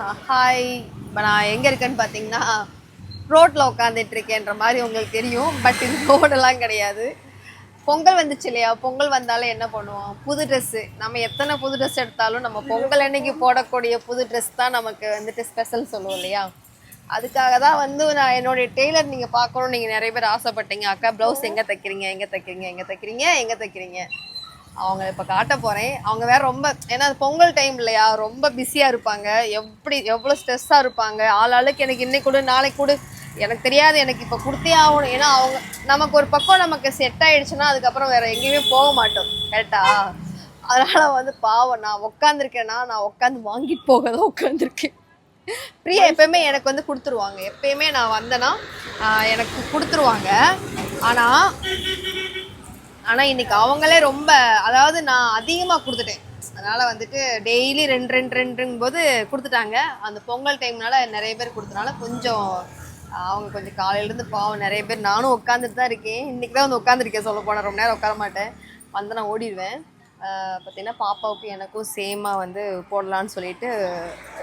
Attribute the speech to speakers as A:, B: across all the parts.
A: Hi இப்போ நான் எங்கே இருக்கேன்னு பார்த்தீங்கன்னா ரோட்டில் உட்காந்துட்டு இருக்கேன்ற மாதிரி உங்களுக்கு தெரியும். பட் இது ரோடெல்லாம் கிடையாது. பொங்கல் வந்துச்சு இல்லையா? பொங்கல் வந்தாலே என்ன பண்ணுவோம்? புது ட்ரெஸ்ஸு நம்ம எத்தனை புது ட்ரெஸ் எடுத்தாலும் நம்ம பொங்கல் அன்னைக்கு போடக்கூடிய புது ட்ரெஸ் தான் நமக்கு வந்துட்டு ஸ்பெஷல் சொல்லுவோம் இல்லையா? அதுக்காக தான் வந்து நான் என்னுடைய டெய்லர் நீங்கள் பார்க்கணும்னு நீங்கள் நிறைய பேர் ஆசைப்பட்டீங்க. அக்கா ப்ளவுஸ் எங்கே தைக்கிறீங்க? எங்கே தைக்கிறீங்க? எங்கே தைக்கிறீங்க? எங்கே தைக்கிறீங்க? அவங்க இப்போ காட்ட போகிறேன் அவங்க வேற ரொம்ப ஏன்னா பொங்கல் டைம் இல்லையா? ரொம்ப பிஸியாக இருப்பாங்க. எப்படி எவ்வளோ ஸ்ட்ரெஸ்ஸாக இருப்பாங்க? ஆள் ஆளுக்கு எனக்கு இன்னைக்கு கொடு நாளைக்கு கொடு. எனக்கு தெரியாது எனக்கு இப்போ கொடுத்தே ஆகணும். ஏன்னா அவங்க நமக்கு ஒரு பக்கம் நமக்கு செட் ஆயிடுச்சுன்னா அதுக்கப்புறம் வேற எங்கேயுமே போக மாட்டோம். கரெக்டா அதனால் வந்து பாவம் நான் உட்காந்துருக்கேன்னா நான் உட்காந்து வாங்கிட்டு போக தான் உட்காந்துருக்கேன் பிரியா எப்பயுமே எனக்கு வந்து கொடுத்துருவாங்க. எப்பயுமே நான் வந்தேன்னா எனக்கு கொடுத்துருவாங்க. ஆனால் ஆனால் இன்னைக்கு அவங்களே ரொம்ப அதாவது நான் அதிகமாக கொடுத்துட்டேன். அதனால் வந்துட்டு டெய்லி ரெண்டு ரெண்டு ரெண்டுங்கும் போது கொடுத்துட்டாங்க. அந்த பொங்கல் டைம்னால நிறைய பேர் கொடுத்தனால கொஞ்சம் அவங்க கொஞ்சம் காலையிலேருந்து பாவம் நிறைய பேர் நானும் உட்காந்துட்டு தான் இருக்கேன். இன்றைக்கி தான் வந்து உட்காந்துருக்கேன் சொல்ல போனால் ரொம்ப நேரம் உட்கார மாட்டேன். வந்து நான் ஓடிடுவேன். பார்த்தீங்கன்னா பாப்பாவுக்கு எனக்கும் சேமாக வந்து போடலான்னு சொல்லிட்டு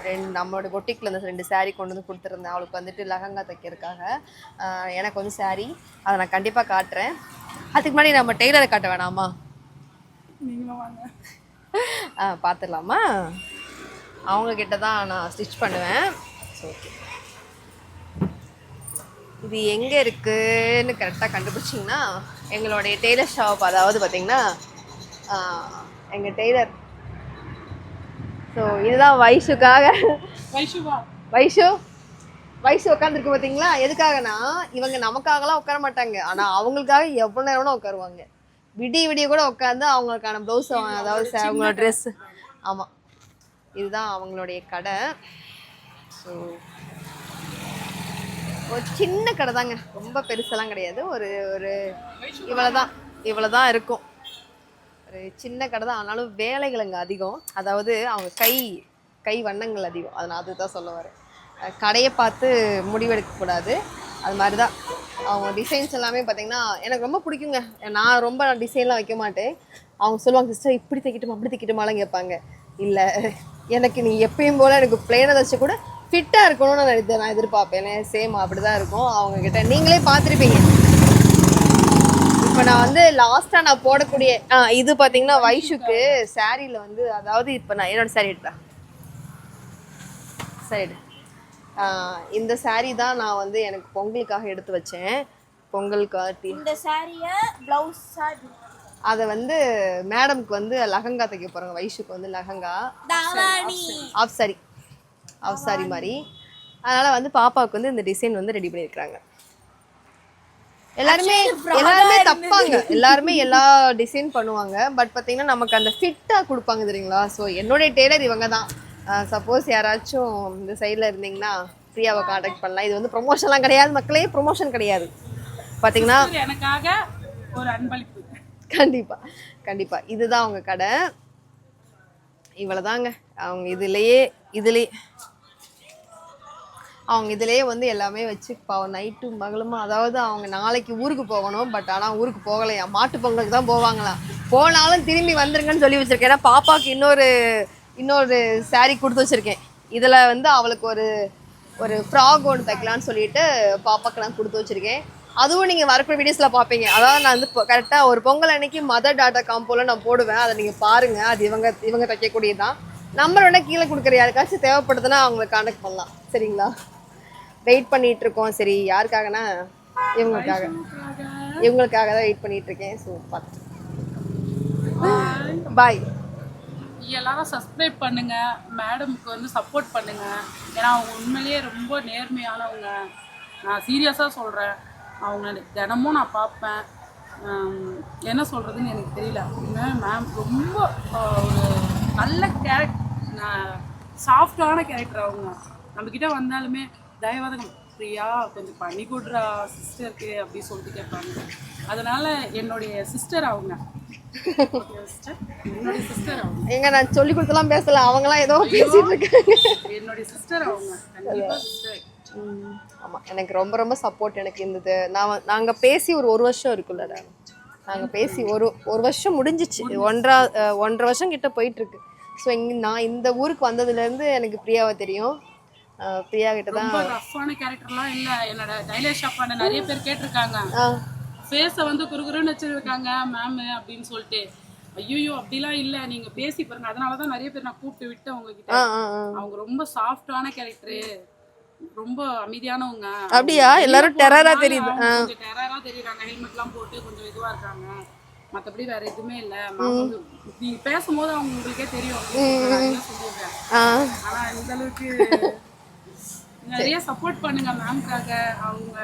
A: ரெண்டு நம்மளோட பொட்டிக்கில் இந்த ரெண்டு saree கொண்டு வந்து கொடுத்துருந்தேன். அவளுக்கு வந்துட்டு லெஹங்கா தைக்கிறதுக்காக. எனக்கு வந்து saree. அதை நான் கண்டிப்பாக காட்டுறேன். அதுக்கு முன்னாடி நம்ம டெய்லரை காட்ட வேணாமா? ஆ பார்த்துடலாமா அவங்க கிட்ட தான் நான் ஸ்டிச் பண்ணுவேன். ஓகே இது எங்கே இருக்குன்னு கரெக்டாக கண்டுபிடிச்சிங்கன்னா எங்களுடைய டெய்லர் ஷாப் அதாவது பார்த்தீங்கன்னா எங்கள் டெய்லர். ஸோ இதுதான் வயசுக்காக
B: வைஷுவா?
A: வைஷு? வயசு உட்காந்துருக்கு பார்த்தீங்களா எதுக்காகனா இவங்க நமக்காகலாம் உட்கார மாட்டாங்க. ஆனால் அவங்களுக்காக எவ்வளோ நேரம் வேணா உட்காருவாங்க விடிய விடிய கூட உட்காந்து அவங்களுக்கான ப்ளவுஸ் அதாவது அவங்களோட ட்ரெஸ் ஆமாம் இதுதான் அவங்களுடைய கடை. ஸோ ஒரு சின்ன கடை தாங்க ரொம்ப பெருசெல்லாம் கிடையாது. ஒரு ஒரு இவ்வளோ தான் இவ்வளோ தான் இருக்கும். ஒரு சின்ன கடை தான். ஆனாலும் வேலைகள் அங்கே அதிகம். அதாவது அவங்க கை கை வண்ணங்கள் அதிகம். அதை நான் அதுதான் சொல்ல வரேன். கடையை பார்த்து முடிவெடுக்கக்கூடாது. அது மாதிரி தான் அவங்க டிசைன்ஸ் எல்லாமே பார்த்தீங்கன்னா எனக்கு ரொம்ப பிடிக்குங்க. நான் ரொம்ப டிசைன்லாம் வைக்க மாட்டேன். அவங்க சொல்லுவாங்க சிஸ்டர் இப்படி தைக்கட்டுமா? அப்படி தைக்கட்டுமாலாம் கேட்பாங்க. இல்லை. எனக்கு நீ எப்பயும் போல் எனக்கு பிளேனை தச்சு கூட. ஃபிட்டாக இருக்கணும்னு நான் இதை நான் எதிர்பார்ப்பேன். சேம் அப்படி தான் இருக்கும். அவங்கக்கிட்ட நீங்களே பார்த்துருப்பீங்க. இப்போ நான் வந்து லாஸ்ட்டாக நான் போடக்கூடிய ஆ இது பார்த்தீங்கன்னா வைஷுக்கு சாரியில் வந்து அதாவது இப்போ நான் என்னோட சாரி எடுத்தா சைடு இந்த saree தான் நான் வந்து எனக்கு பொங்கலுக்காக எடுத்து வச்சேன். பொங்கலுக்காக
C: இந்த சாரிய பிளவுஸ் சாரி
A: அதை வந்து மேடம்க்கு வந்து லெஹங்கா தைக்க போகிறாங்க வைஷுக்கு வந்து லெஹங்கா ஆஃப் சாரி ஆஃப் சாரி மாதிரி. அதனால் வந்து பாப்பாவுக்கு வந்து இந்த டிசைன் வந்து ரெடி பண்ணியிருக்கிறாங்க. எல்லாருமே எல்லாருமே தப்பாங்க. எல்லாருமே எல்லா டிசைன் பண்ணுவாங்க. பட் பார்த்தீங்கன்னா நமக்கு அந்த ஃபிட்டாக கொடுப்பாங்க தெரியுங்களா? ஸோ என்னுடைய டெய்லர் இவங்க தான் சப்போஸ் யாராச்சும் இந்த சைடில் இருந்தீங்கன்னா ஃப்ரீயாவை காண்டாக்ட் பண்ணலாம். இது வந்து ப்ரொமோஷன்லாம் கிடையாது. மக்களே ப்ரொமோஷன் கிடையாது. பார்த்தீங்கன்னா
B: எனக்காக ஒரு அன்பளிப்பு.
A: கண்டிப்பாக கண்டிப்பாக இதுதான் அவங்க கடை. இவ்வளோதாங்க அவங்க இதுலேயே இதுலேயே அவங்க இதுலேயே வந்து எல்லாமே வச்சு பாவம் நைட்டு மகளுமா அதாவது அவங்க நாளைக்கு ஊருக்கு போகணும் பட் ஆனால் ஊருக்கு போகலையா? மாட்டு பொங்கலுக்கு தான் போவாங்களாம் போனாலும் திரும்பி வந்துருங்கன்னு சொல்லி வச்சுருக்கேன். ஏன்னா பாப்பாவுக்கு இன்னொரு இன்னொரு சாரீ கொடுத்து வச்சுருக்கேன். இதில் வந்து அவளுக்கு ஒரு ஒரு ஃப்ராக் ஒன்று தைக்கலான்னு சொல்லிட்டு பாப்பாவுக்கு நான் கொடுத்து வச்சுருக்கேன். அதுவும் நீங்கள் வரக்கூடிய வீடியோஸில் பார்ப்பீங்க அதாவது நான் வந்து கரெக்டாக ஒரு பொங்கல் அன்னைக்கு மதர் டாட்டா காம்போல நான் போடுவேன். அதை நீங்கள் பாருங்கள் அது இவங்க இவங்க தைக்கக்கூடியது தான் நம்பர் வேணால் கீழே கொடுக்குற யாருக்காச்சும் தேவைப்படுதுன்னா அவங்களை காண்டாக்ட் பண்ணலாம். சரிங்களா? வெயிட் பண்ணிட்டு இருக்கோம் சரி யாருக்காகனா? இவங்களுக்காக. இவங்களுக்காக தான் வெயிட் பண்ணிட்டு இருக்கேன் ஸோ பார்த்து பாய்
B: எல்லாரும் சப்ஸ்கிரைப் பண்ணுங்க. மேடமுக்கு வந்து சப்போர்ட் பண்ணுங்க. ஏன்னா அவங்க உண்மையிலேயே ரொம்ப நேர்மையானவங்க. நான் சீரியஸாக சொல்கிறேன் அவங்க தினமும் நான் பார்ப்பேன். என்ன சொல்கிறதுன்னு எனக்கு தெரியல. மேம் ரொம்ப ஒரு நல்ல கேரக்ட் சாஃப்டான கேரக்டர் அவங்க. நம்மக்கிட்ட வந்தாலுமே தயவாதகம் பிரியா கொஞ்சம் பண்ணி கொடுறா சிஸ்டருக்கு அப்படி சொல்லிட்டு கேட்பாங்க. அதனால என்னுடைய சிஸ்டர் அவங்க. சிஸ்டர் என்னுடைய சிஸ்டர் அவங்க.
A: எங்க நான் சொல்லி கொடுத்தலாம் பேசல அவங்களாம் ஏதோ பேசிட்டு இருக்காங்க.
B: என்னுடைய சிஸ்டர் அவங்க. கண்டிப்பா சிஸ்டர்
A: ம், ஆமா. எனக்கு ரொம்ப ரொம்ப சப்போர்ட் எனக்கு இருந்தது. நான் வ- நாங்க பேசி ஒரு ஒரு வருஷம் இருக்குல்ல நாங்க. பேசி ஒரு ஒரு வருஷம் முடிஞ்சிச்சு. ஒன்றரை அஹ், ஒன்றரை வருஷம் கிட்ட போயிட்டு இருக்கு. ஸோ இங்க நான் இந்த ஊருக்கு வந்ததுல இருந்து எனக்கு பிரியாவை தெரியும். பிரியா கிட்ட தான்
B: ரொம்ப ரஃப்பான கேரக்டர்லாம் இல்ல. என்னோட டைலர் ஷாப் பண்ண நிறைய பேர் கேட்டிருக்காங்க. ஃபேஸை வந்து குறுகுறுன்னு வச்சிருக்காங்க மேம் அப்படின்னு சொல்லிட்டு. ஐயோ அப்படிலாம் இல்ல. நீங்க பேசி பாருங்க. அதனாலதான் நிறைய பேர் நான் கூப்பிட்டு விட்டேன் உங்ககிட்ட. அவங்க ரொம்ப சாஃப்டான கேரக்டர் ரொம்ப அமைதியானவங்க.
A: அப்படியா? எல்லாரும் ஆ. தெரியுது.
B: டெரரா தெரியுறாங்க. ஹெல்மெட்லாம் போட்டு கொஞ்சம் இதுவா இருக்காங்க. மத்தபடி வேற எதுவுமே இல்ல. நீங்க பேசும்போது அவங்க உங்களுக்கே தெரியும். ஆனா இந்த அளவுக்கு நிறைய சப்போர்ட் பண்ணுங்க மேம்காக அவங்க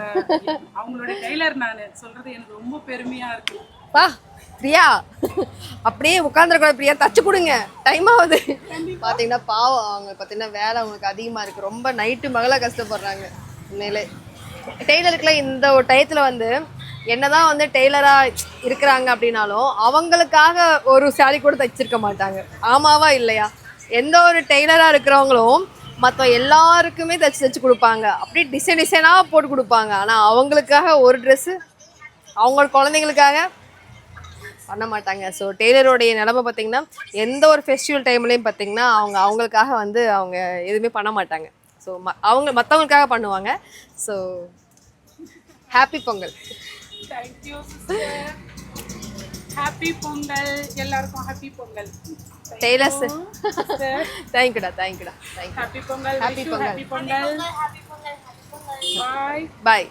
B: அவங்களோட டெய்லர் நான். சொல்றது எனக்கு ரொம்ப பெருமையா இருக்கு.
A: வா பிரியா. அப்படியே உட்காந்துருக்க பிரியா தச்சு கொடுங்க. டைம் ஆகுது. பார்த்தீங்கன்னா பாவம் அவங்க பார்த்தீங்கன்னா வேலை அவங்களுக்கு அதிகமாக இருக்குது ரொம்ப நைட்டு மகளா கஷ்டப்படுறாங்க உண்மையிலே. டெய்லருக்குலாம் இந்த ஒரு டயத்தில் வந்து என்னதான் வந்து டெய்லராக இருக்கிறாங்க அப்படின்னாலும் அவங்களுக்காக ஒரு சாரி கூட தைச்சிருக்க மாட்டாங்க. ஆமாவா இல்லையா? எந்த ஒரு டெய்லராக இருக்கிறவங்களும் மற்ற எல்லாருக்குமே தச்சு தைச்சி கொடுப்பாங்க. அப்படியே டிசைன் டிசைனாக போட்டு கொடுப்பாங்க. ஆனால் அவங்களுக்காக ஒரு ட்ரெஸ்ஸு அவங்க குழந்தைங்களுக்காக பண்ண மாட்டாங்க. ஸோ டெய்லருடைய நிலமை பார்த்தீங்கன்னா எந்த ஒரு ஃபெஸ்டிவல் டைம்லேயும் பார்த்திங்கன்னா அவங்க அவங்களுக்காக வந்து அவங்க எதுவுமே பண்ண மாட்டாங்க. ஸோ ம அவங்க மற்றவங்களுக்காக பண்ணுவாங்க. So happy Pongal.
B: Thank you happy Pongal எல்லாருக்கும் ஹாப்பி பொங்கல்
A: டெய்லர்ஸ் தேங்க்யூடா தேங்க்யூடா thank you
B: happy Pongal. Happy Pongal
C: happy Pongal happy Pongal
B: bye
A: bye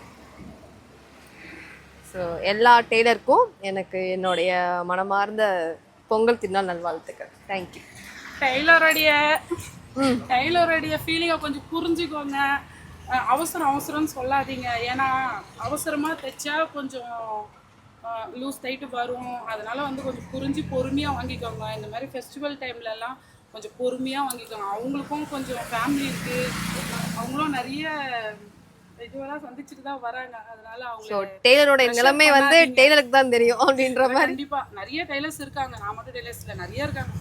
A: so எல்லா டெய்லருக்கும் எனக்கு என்னுடைய மனமார்ந்த பொங்கல் திருநாள் நல்வாழ்த்துக்கள். தேங்க்யூ
B: டெய்லருடைய டெய்லருடைய ஃபீலிங்கை கொஞ்சம் புரிஞ்சுக்கோங்க. அவசரம் அவசரம்னு சொல்லாதீங்க. ஏன்னா அவசரமாக தைச்சா கொஞ்சம் லூஸ் டைட்டு வரும். அதனால வந்து கொஞ்சம் புரிஞ்சு பொறுமையாக வாங்கிக்கோங்க. இந்த மாதிரி ஃபெஸ்டிவல் டைம்லலாம் கொஞ்சம் பொறுமையாக வாங்கிக்கோங்க. அவங்களுக்கும் கொஞ்சம் ஃபேமிலி இருக்குது அவங்களும் நிறைய இதுவெல்லாம் சந்திச்சுட்டு தான் வராங்க. அதனால அவங்க
A: டெய்லரோட நிலைமை வந்து டெய்லருக்கு தான் தெரியும் அப்படின்ற மாதிரி.
B: கண்டிப்பா. நிறைய டெய்லர்ஸ் இருக்காங்க. நான் மட்டும் டெய்லர்ஸ் இல்லை. நிறைய இருக்காங்க.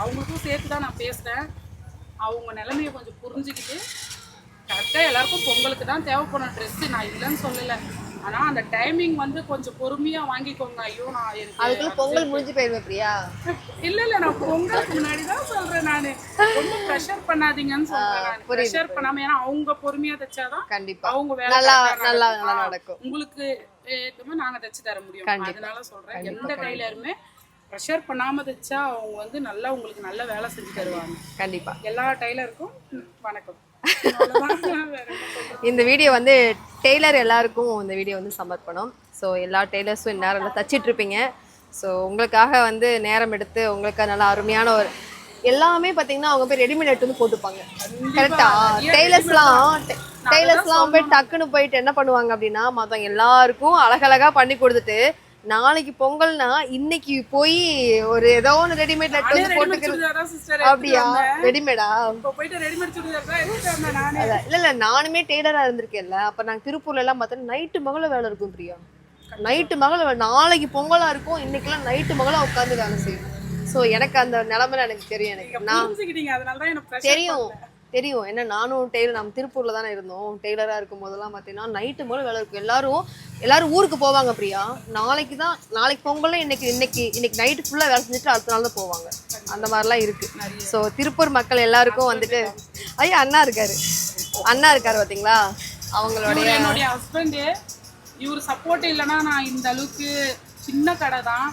B: அவங்களுக்கும் சேர்த்து தான் நான் பேசுறேன். அவங்க நிலைமையை கொஞ்சம் புரிஞ்சுக்கிட்டு கரெக்டாக எல்லாருக்கும் பொங்கலுக்கு தான் தேவைப்படும். ட்ரெஸ்ஸு நான் இல்லைன்னு சொல்லலை. ஆனா அந்த டைமிங் வந்து கொஞ்சம் பொறுமையா வாங்கிக்கோங்க. ஐயோ நான்
A: அதுக்குள்ள பொங்கல் முடிஞ்சு போயிருவேன் பிரியா?
B: இல்ல இல்ல நான் பொங்கலுக்கு முன்னாடி தான் சொல்றேன் நானு. ரொம்ப ப்ரெஷர் பண்ணாதீங்கன்னு சொல்றேன் நான். ப்ரெஷர் பண்ணாம ஏன்னா அவங்க பொறுமையா தைச்சாதான்
A: கண்டிப்பா.
B: அவங்க வேலை
A: நல்லா நல்லா
B: நடக்கும். உங்களுக்கு ஏத்த மாதிரி நாங்க தைச்சு தர முடியும். அதனால சொல்றேன் எந்த டைலருமே ப்ரெஷர் பண்ணாம தைச்சா அவங்க வந்து நல்லா உங்களுக்கு நல்ல வேலை செஞ்சு தருவாங்க.
A: கண்டிப்பா.
B: எல்லா டைலருக்கும் வணக்கம்.
A: இந்த வீடியோ வந்து டெய்லர் எல்லாருக்கும் இந்த வீடியோ வந்து சமர்ப்பணம். ஸோ எல்லா டெய்லர்ஸும் இந்நேரம் தச்சிட்டு இருப்பீங்க. ஸோ உங்களுக்காக வந்து நேரம் எடுத்து உங்களுக்கு நல்லா அருமையான ஒரு எல்லாமே பார்த்தீங்கன்னா அவங்க போய் ரெடிமேட் எடுத்து வந்து போட்டுப்பாங்க கரெக்டா டெய்லர்ஸ்லாம் டெய்லர்ஸ்லாம் போய் டக்குன்னு போயிட்டு என்ன பண்ணுவாங்க அப்படின்னா மற்றவங்க எல்லாருக்கும் அழகழகா பண்ணி கொடுத்துட்டு நாளைக்கு பொங்கல்னா இன்னைக்கு போய் ஒரு ஏதோ ஒன்று ரெடிமேட்
B: நானே
A: வந்து போட்டுக்கிறது. அப்படியா. ரெடிமேடா
B: போயிட்டு ரெடிமேட் சுடிதார்.
A: இல்ல இல்ல நானுமே டெய்லரா இருந்திருக்கேன்ல. அப்ப நாங்க திருப்பூர்ல எல்லாம் பார்த்தா நைட்டு மகள வேலை இருக்கும் பிரியா. நைட்டு மகள நாளைக்கு பொங்கலா இருக்கும். இன்னைக்கெல்லாம் நைட்டு மகளா உட்காந்து வேலை செய்யும். சோ எனக்கு அந்த நிலைமை எனக்கு தெரியும் எனக்கு. நான் தெரியும். தெரியும். என்ன நானும் டெய்லர் நம்ம திருப்பூர்ல தானே இருந்தோம். டெய்லரா இருக்கும் போதெல்லாம் பார்த்தீங்கன்னா நைட்டு மேலே வேலை இருக்கும். எல்லாரும் எல்லாரும் ஊருக்கு போவாங்க பிரியா. நாளைக்கு தான் நாளைக்கு பொங்கலும் இன்னைக்கு இன்னைக்கு இன்னைக்கு நைட்டு ஃபுல்லா வேலை செஞ்சுட்டு அடுத்த நாள் தான் போவாங்க. அந்த மாதிரிலாம் இருக்கு. ஸோ திருப்பூர் மக்கள் எல்லாருக்கும் வந்துட்டு ஐயா அண்ணா இருக்காரு. அண்ணா இருக்காரு பாத்தீங்களா? அவங்களுடைய
B: என்னுடைய ஹஸ்பண்ட் இவர் சப்போர்ட் இல்லைன்னா நான் இந்த அளவுக்கு சின்ன கடை தான்.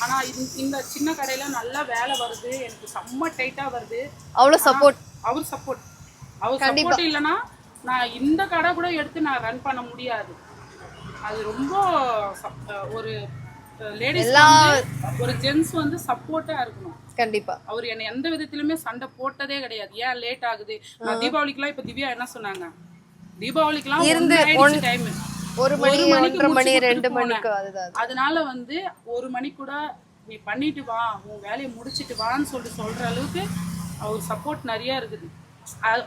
B: ஆனா இந்த- இந்த சின்ன கடையில நல்லா வேலை வருது. எனக்கு செம்ம டைட்டா வருது.
A: அவ்வளோ சப்போர்ட்
B: அவர் சப்போர்ட் அவர் சப்போர்ட் இல்லைன்னா நான் இந்த கடை கூட எடுத்து நான் ரன் பண்ண முடியாது. அது ரொம்ப ஒரு லேடிஸ் ஒரு ஜென்ஸ் வந்து சப்போர்ட்டா இருக்கணும்.
A: கண்டிப்பா.
B: அவர் என்னை எந்த விதத்திலுமே சண்டை போட்டதே கிடையாது. ஏன் லேட் ஆகுது? நான் தீபாவளிக்குலாம் இப்ப திவ்யா என்ன சொன்னாங்க? தீபாவளிக்குலாம்
A: இருந்து
B: டைம்
A: ஒரு மணி ஒன்றரை மணி ரெண்டு மணிக்கு
B: அதனால வந்து ஒரு மணி கூட நீ பண்ணிட்டு வா உன் வேலையை முடிச்சிட்டு வான்னு சொல்லிட்டு சொல்ற அளவுக்கு அவர் சப்போர்ட் நிறைய இருக்குது.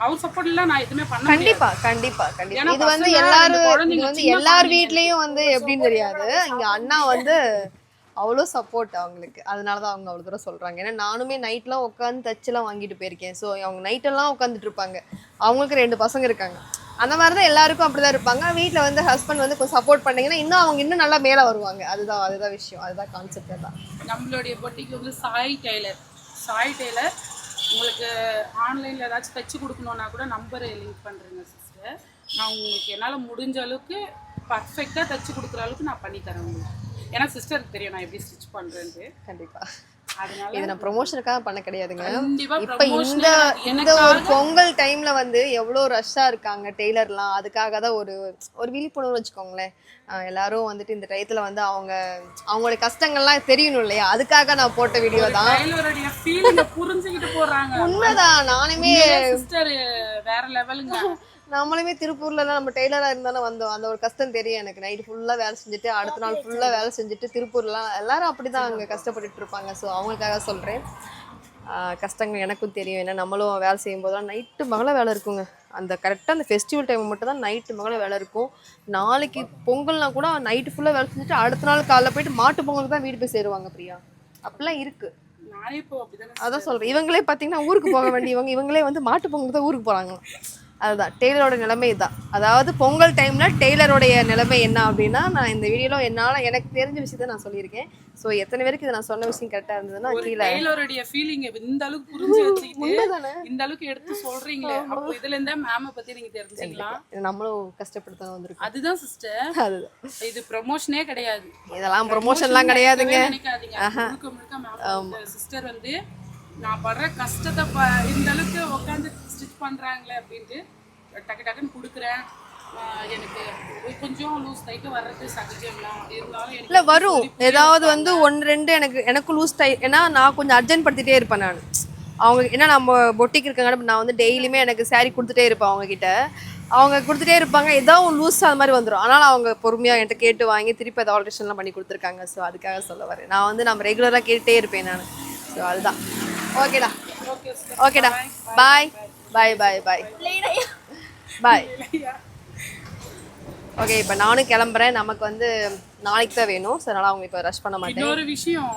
B: அவர் சப்போர்ட் இல்ல நான் எதுவுமே பண்ண
A: கண்டிப்பா கண்டிப்பா கண்டிப்பா. இது வந்து எல்லாரும் இது வந்து எல்லார். வீட்லயும் வந்து எப்படின்னு தெரியாது. இங்க அண்ணா வந்து அவ்வளோ சப்போர்ட் அவங்களுக்கு. அதனால தான் அவங்க அவ்வளோ தூரம் சொல்றாங்க. ஏன்னா நானுமே நைட்லாம் உட்காந்து தச்சுலாம் வாங்கிட்டு போயிருக்கேன். ஸோ அவங்க நைட்டெல்லாம் உட்காந்துட்டு இருப்பாங்க. அவங்களுக்கு ரெண்டு பசங்க இருக்காங்க. அந்த மாதிரி தான் எல்லாருக்கும் அப்படிதான் இருப்பாங்க. வீட்டில் வந்து ஹஸ்பண்ட் வந்து கொஞ்சம் சப்போர்ட் பண்ணீங்கன்னா இன்னும் அவங்க இன்னும் நல்லா மேலே வருவாங்க. அதுதான் அதுதான் விஷயம். அதுதான் கான்செப்ட் தான்
B: நம்மளுடைய பொட்டிக்கு வந்து சாய் டெய்லர். சாய் டெய்லர் உங்களுக்கு ஆன்லைனில் ஏதாச்சும் தைச்சு கொடுக்கணுன்னா கூட நம்பரை லிங்க் பண்ணுறேங்க சிஸ்டர் நான் உங்களுக்கு என்னால் முடிஞ்ச அளவுக்கு பர்ஃபெக்டாக தைச்சு கொடுக்குற அளவுக்கு நான் பண்ணி தரேன் உங்களுக்கு. ஏன்னா சிஸ்டருக்கு தெரியும் நான் எப்படி ஸ்டிச் பண்ணுறேன்ட்டு கண்டிப்பாக
A: இது நான் ப்ரொமோஷனுக்காக பண்ண கிடையாதுங்க. இப்ப இந்த இந்த ஒரு பொங்கல் டைம்ல வந்து எவ்வளவு ரஷ்ஷா இருக்காங்க டெய்லர்லாம். அதுக்காக தான் ஒரு ஒரு விழிப்புணர்வு வச்சுக்கோங்களேன். எல்லாரும் வந்துட்டு இந்த டயத்துல வந்து அவங்க அவங்களுடைய கஷ்டங்கள்லாம் தெரியணும் இல்லையா? அதுக்காக நான் போட்ட வீடியோ தான்.
B: புரிஞ்சுக்கிட்டு
A: உண்மைதான். நானுமே
B: வேற லெவலுங்க
A: நம்மளுமே திருப்பூர்ல எல்லாம் நம்ம டெய்லரா இருந்தாலும் வந்தோம். அந்த ஒரு கஷ்டம் தெரியும் எனக்கு. நைட் ஃபுல்லா வேலை செஞ்சுட்டு அடுத்த நாள் ஃபுல்லா வேலை செஞ்சுட்டு திருப்பூர்லாம் எல்லாரும் அப்படிதான் அங்க கஷ்டப்பட்டுட்டு இருப்பாங்க. ஸோ அவங்களுக்காக சொல்றேன். ஆஹ் கஷ்டங்கள் எனக்கும் தெரியும். ஏன்னா நம்மளும் வேலை செய்யும் போதெல்லாம் நைட்டு மகள வேலை இருக்குங்க. அந்த கரெக்டாக அந்த ஃபெஸ்டிவல் டைம் மட்டும் தான் நைட்டு மகள வேலை இருக்கும். நாளைக்கு பொங்கல்னா கூட நைட்டு ஃபுல்லாக வேலை செஞ்சுட்டு அடுத்த நாள் காலைல போயிட்டு மாட்டு பொங்கலுக்கு தான் வீடு போய் சேருவாங்க பிரியா. அப்படிலாம் இருக்கு.
B: நானே இப்போ அப்படிதானே
A: அதான் சொல்றேன். இவங்களே பார்த்தீங்கன்னா ஊருக்கு போக வேண்டியவங்க. இவங்களே வந்து மாட்டு பொங்கலுக்கு தான் ஊருக்கு போறாங்க அதுதான் டெய்லரோட நிலைமை இதுதான். அதாவது பொங்கல் டைம்ல டெய்லரோடைய நிலைமை என்ன அப்படின்னா நான் இந்த வீடியோல என்னால எனக்கு தெரிஞ்ச விஷயத்த நான் சொல்லியிருக்கேன். ஸோ எத்தனை பேருக்கு இதை நான் சொன்ன விஷயம் கரெக்டா இருந்ததுன்னா கீழே.
B: டெய்லருடைய ஃபீலிங் இந்த அளவுக்கு புரிஞ்சு வச்சுக்கிட்டு இந்த அளவுக்கு எடுத்து சொல்றீங்களே. அப்போ இதுல இருந்தா மேம பத்தி நீங்க தெரிஞ்சுக்கலாம்.
A: நம்மளும் கஷ்டப்பட்டு தான் வந்திருக்கோம்.
B: அதுதான் சிஸ்டர்
A: அதுதான்.
B: இது ப்ரமோஷனே கிடையாது.
A: இதெல்லாம் ப்ரொமோஷன்லாம் கிடையாதுங்க.
B: முழுக்க சிஸ்டர் வந்து நான் படுற கஷ்டத்தை இந்த அளவுக்கு உட்காந்து ஸ்டிச் பண்றாங்களே அப்படின்ட்டு டக்கு டக்குன்னு கொடுக்குறேன். எனக்கு கொஞ்சம் லூஸ் வர்றது இருந்தாலும்
A: இல்ல வரும். ஏதாவது வந்து ஒன்று ரெண்டு எனக்கு எனக்கு லூஸ் டை ஏன்னா நான் கொஞ்சம் அர்ஜென்ட் படுத்திட்டே இருப்பேன் நான். அவங்க ஏன்னா நம்ம பொட்டிக்கு இருக்காங்க நான் வந்து டெய்லியுமே எனக்கு saree கொடுத்துட்டே இருப்பேன் அவங்க கிட்ட அவங்க கொடுத்துட்டே இருப்பாங்க ஏதாவது லூஸ் அது மாதிரி வந்துடும் ஆனால் அவங்க பொறுமையாக என்கிட்ட கேட்டு வாங்கி திருப்பி அதை ஆல்ட்ரேஷன்லாம் பண்ணி கொடுத்துருக்காங்க. ஸோ அதுக்காக சொல்ல வரேன். நான் வந்து நம்ம ரெகுலராக கேட்டுட்டே இருப்பேன் நான். ஸோ அதுதான். ஓகேடா ஓகேடா பாய் பாய் பாய் பாய் பாய் ஓகே இப்போ நானும் கிளம்புறேன். நமக்கு வந்து நாளைக்கு தான் வேணும். ஸோ அதனால் அவங்க இப்போ ரஷ் பண்ண மாட்டேன்.
B: இன்னொரு விஷயம்.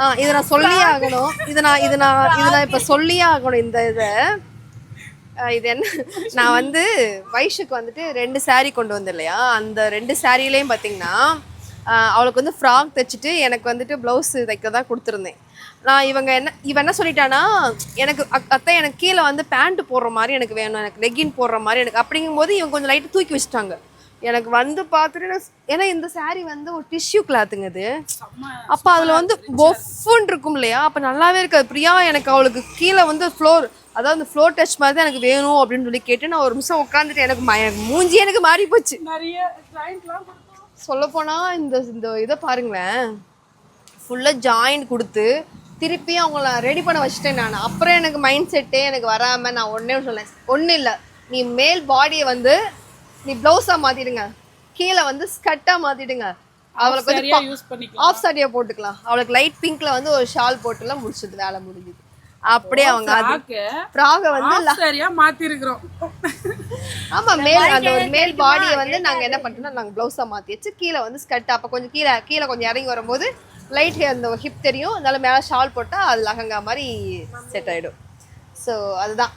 A: ஆ இதை நான் சொல்லியே ஆகணும். இதை நான் இது நான் இது நான் இப்போ சொல்லியே ஆகணும் இந்த இதை. இது என்ன? நான் வந்து வைஷுக்கு வந்துட்டு ரெண்டு saree கொண்டு வந்தேன் இல்லையா? அந்த ரெண்டு சாரீலையும் பார்த்தீங்கன்னா அவளுக்கு வந்து ஃப்ராக் தைச்சிட்டு எனக்கு வந்துட்டு ப்ளவுஸ் தைக்க தான் கொடுத்துருந்தேன். நான் இவங்க என்ன இவன் என்ன சொல்லிட்டானா எனக்கு அத்தை எனக்கு கீழே வந்து பேண்ட் போடுற மாதிரி எனக்கு வேணும் எனக்கு லெகின் போடுற மாதிரி எனக்கு அப்படிங்கும்போது இவங்க கொஞ்சம் லைட்டு தூக்கி வச்சுட்டாங்க. எனக்கு வந்து பார்த்துட்டு ஏன்னா இந்த saree வந்து ஒரு டிஷ்யூ கிளாத்துங்க
B: செம்ம
A: அப்ப அதுல வந்து பொஃப்னு இருக்கும் இல்லையா? அப்ப நல்லாவே இருக்காது. பிரியா எனக்கு அவளுக்கு கீழே வந்து ஃப்ளோர் அதாவது ஃப்ளோர் டச் மாதிரி தான் எனக்கு வேணும் அப்படின்னு சொல்லி கேட்டு நான் ஒரு நிமிஷம் உட்காந்துட்டு எனக்கு எனக்கு மூஞ்சி எனக்கு மாறி போச்சு
B: நிறைய கிளைண்ட்லாம் கொடுத்தோம்
A: சொல்ல போனா இந்த இந்த இதை பாருங்களேன். ஃபுல்லா ஜாயிண்ட் கொடுத்து திருப்பி அவங்கள ரெடி பண்ண வச்சுட்டேன் நான். அப்புறம் எனக்கு மைண்ட் செட்டே எனக்கு வராம நான் ஒன்று சொன்னேன் ஒன்றும் இல்லை. நீ மேல் பாடியை வந்து நீ ப்ளவுஸா மாத்திடுங்க. கீழே வந்து ஸ்கட்டா மாத்திடுங்க. அவளுக்கு வந்து ஆஃப் சாரியா போட்டுக்கலாம். அவளுக்கு லைட் பிங்க்ல வந்து ஒரு ஷால் போட்டுலாம் முடிச்சது வேலை முடிஞ்சுது. அப்படியே அவங்க ஃப்ராக வந்து
B: மாத்தி இருக்கிறோம்
A: ஆமா மேல் அந்த ஒரு மேல் பாடியை வந்து நாங்க என்ன பண்ணிட்டோம்னா நாங்க பிளவுஸா மாத்தி வச்சு கீழே வந்து ஸ்கர்ட் அப்ப கொஞ்சம் கீழே கீழே கொஞ்சம் இறங்கி வரும்போது லைட் அந்த ஹிப் தெரியும். அதனால மேல ஷால் போட்டா அது லஹங்கா மாதிரி செட் ஆயிடும். ஸோ அதுதான்.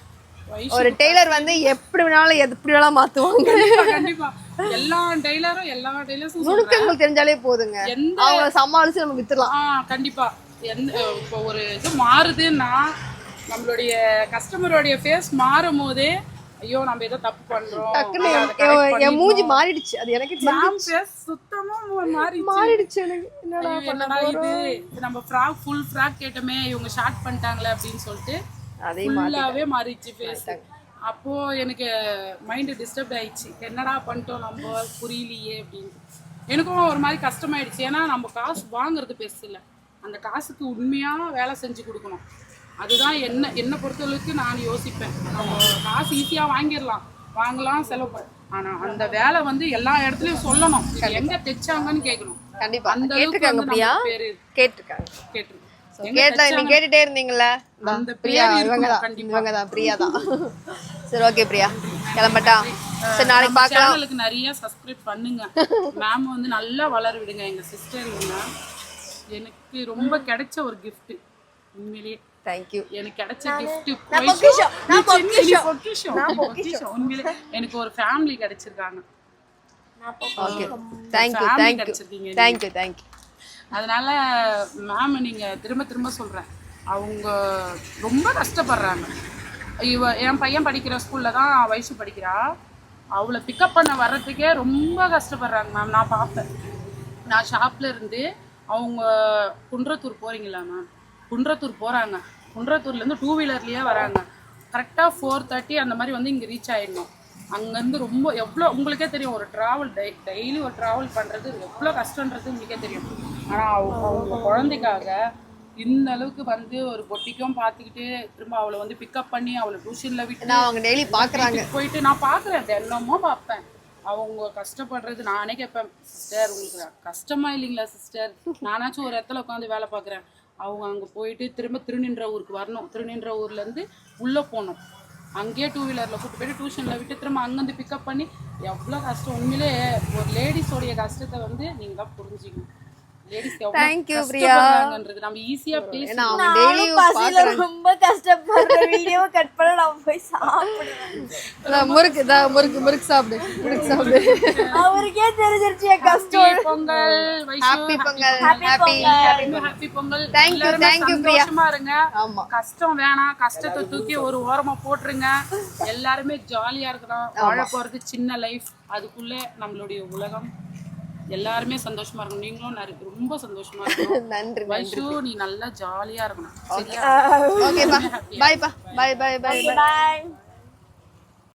A: ஒரு டெய்லர் வந்து எப்படி வேணாலும் எப்படி வேணாலும் மாத்துவாங்க.
B: எல்லா டெய்லரும் எல்லா டெய்லர்ஸும்
A: நுணுக்கங்கள் தெரிஞ்சாலே போதுங்க. அவங்கள சமாளிச்சு நம்ம வித்துடலாம்.
B: ஆ கண்டிப்பா. எந்த இப்போ ஒரு இது மாறுதுன்னா நம்மளுடைய கஸ்டமருடைய ஃபேஸ் மாறும் போதே ஐயோ நம்ம ஏதோ தப்பு பண்றோம்.
A: என்- மூஞ்சி. மாறிடுச்சு. அது எனக்கு
B: சுத்தமா மாறி
A: மாறிடுச்சு. எனக்கு. என்னடா
B: இது? நம்ம ஃப்ராக் ஃபுல் ஃப்ராக் கேட்டோமே இவங்க ஷார்ட் பண்ணிட்டாங்களே அப்படின்னு சொல்லிட்டு
A: அதே
B: ஃபுல்லாவே மாறிடுச்சு ஃபேஸ் அப்போ எனக்கு மைண்டு டிஸ்டர்ப் ஆயிடுச்சு. என்னடா பண்ணிட்டோம் நம்ம? புரியலையே அப்படின்னு. எனக்கும் ஒரு மாதிரி கஷ்டமாயிடுச்சு. ஏன்னா நம்ம காசு வாங்குறது பெருசு இல்லை. அந்த காசுக்கு உண்மையா வேலை செஞ்சு கொடுக்கணும். அதுதான் என்ன என்னை பொறுத்தளவுக்கு நான் யோசிப்பேன். நம்ம காசு ஈஸியாக வாங்கிடலாம். வாங்கலாம் செலவு பண்ண ஆனா அந்த வேலை வந்து எல்லா இடத்துலயும் சொல்லணும். எங்க தைச்சாங்கன்னு கேட்கணும்.
A: கண்டிப்பா.
B: அந்த
A: கேட்டிருக்காங்க பிரியா? கேட்டிருக்காங்க.
B: கேட்டிருக்கோம்.
A: கேட்டா நீங்க கேட்டுட்டே இருந்தீங்கல்ல?
B: அந்த
A: பிரியா
B: பேர்
A: இவங்க தான். இவங்க தான் பிரியா தான். சரி ஓகே பிரியா. கிளம்பட்டா? சரி நாளைக்கு பார்க்கலாம்.
B: சேனலுக்கு நிறைய சப்ஸ்கிரைப் பண்ணுங்க. மேம் வந்து நல்லா வளர விடுங்க. எங்க சிஸ்டர் எனக்கு ரொம்ப கிடைச்ச ஒரு gift உண்மையிலேயே.
A: தேங்க்யூ
B: எனக்கு கிடைச்ச gift
A: பொக்கிஷம்,
B: உண்மையிலே எனக்கு ஒரு family கிடைச்சிருக்காங்க.
A: Okay thank you thank you thank you thank you
B: அதனால மேம் நீங்க திரும்ப திரும்ப சொல்றேன். அவங்க ரொம்ப கஷ்டப்படுறாங்க. இவ என் பையன் படிக்கிற ஸ்கூலில் தான் வயசு படிக்கிறா. அவளை பிக்கப் பண்ண வர்றதுக்கே ரொம்ப கஷ்டப்படுறாங்க மேம் நான் பார்ப்பேன் நான் ஷாப்ல இருந்து அவங்க குன்றத்தூர் போறீங்களா மேம் குன்றத்தூர் போகிறாங்க குன்றத்தூர்லேருந்து டூ வீலர்லேயே வராங்க. கரெக்டாக ஃபோர் தேர்ட்டி அந்த மாதிரி வந்து இங்கே ரீச் ஆயிடணும். அங்கேருந்து ரொம்ப எவ்வளோ உங்களுக்கே தெரியும் ஒரு ட்ராவல் டெய் டெய்லி ஒரு ட்ராவல் பண்ணுறது எவ்வளோ கஷ்டன்றது உங்களுக்கே தெரியும். ஆனால் அவங்க அவங்க குழந்தைக்காக இந்த அளவுக்கு வந்து ஒரு பொட்டிக்கும் பார்த்துக்கிட்டு திரும்ப அவளை வந்து பிக்கப் பண்ணி அவளை டியூஷனில் விட்டு
A: அவங்க டெய்லி
B: வீட்டுக்கு போயிட்டு நான் பார்க்குறேன் தினமும் பார்ப்பேன். அவங்க கஷ்டப்படுறது நானே கேட்பேன் சிஸ்டர் உங்களுக்கு கஷ்டமா இல்லைங்களா சிஸ்டர் நானாச்சும் ஒரு இடத்துல உட்காந்து வேலை பார்க்குறேன். அவங்க அங்கே போயிட்டு திரும்ப திருநின்ற ஊருக்கு வரணும். திருநின்ற ஊர்லேருந்து உள்ளே போகணும். அங்கேயே டூ வீலரில் கூட்டு போயிட்டு டியூஷனில் விட்டு திரும்ப அங்கேருந்து பிக்கப் பண்ணி எவ்வளோ கஷ்டம். உண்மையிலே ஒரு லேடிஸோடைய கஷ்டத்தை வந்து நீங்கள் தான் புரிஞ்சுக்கணும். எவ்வளோ
A: பிரியா.
B: நம்ம ஈஸியாக பேசி
A: டெய்லி
D: ரொம்ப கஷ்டப்படுற வீடியோ கட் பண்ண நான் போய் சாப்பிடுவேன்.
A: முறுக்கு முறுக்கு முறுக்கு சாப்பிடு முறுக்கு சாப்பிடு.
D: அவருக்கே தெரிஞ்சிருச்சு என் கஷ்டம்.
B: Pongal
A: happy Pongal happy.
B: Happy Pongal.
A: thank you, Priya.
B: இருங்க.
A: ஆமா.
B: கஷ்டம் வேணாம். கஷ்டத்தை தூக்கி ஒரு ஓரமா போட்டுருங்க. எல்லாருமே ஜாலியா இருக்கலாம் வாழ போறது சின்ன லைஃப் அதுக்குள்ள நம்மளுடைய உலகம் எல்லாருமே சந்தோஷமா இருக்கணும். நீங்களும் நிறைய ரொம்ப சந்தோஷமா இருக்கணும்.
A: நன்றி
B: வைஷு நீ நல்லா ஜாலியா இருக்கணும். சரியா?
A: ஓகேப்பா பாய்ப்பா பாய் பாய் பாய்
D: பாய்